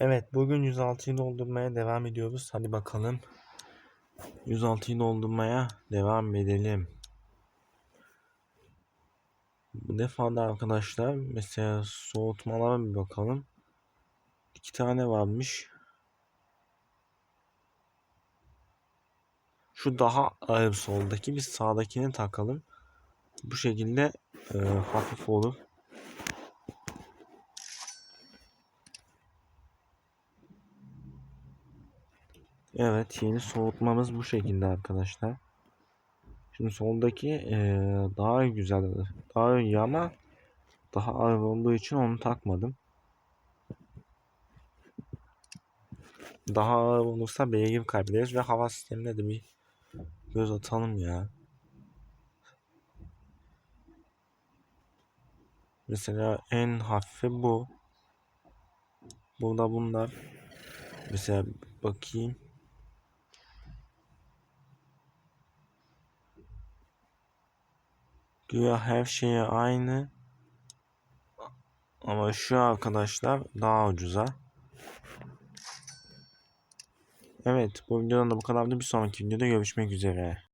Evet bugün 106'yı doldurmaya devam ediyoruz. Hadi bakalım. 106'yı doldurmaya devam edelim. Bu defa da arkadaşlar mesela soğutmalara bir bakalım. İki tane varmış. Şu daha ağır soldaki biz sağdakini takalım. Bu şekilde e, hafif olur. Evet yeni soğutmamız bu şekilde arkadaşlar. Şimdi soldaki eee, daha güzel daha iyi ama daha ağır olduğu için onu takmadım. Daha ağır olursa beygir kaybederiz ve hava sistemine de bir göz atalım ya. Mesela en hafifi bu. Burada bunlar. Mesela bakayım. Güya her şeye aynı. Ama şu arkadaşlar daha ucuza. Evet bu videodan da bu kadardı. Bir sonraki videoda görüşmek üzere.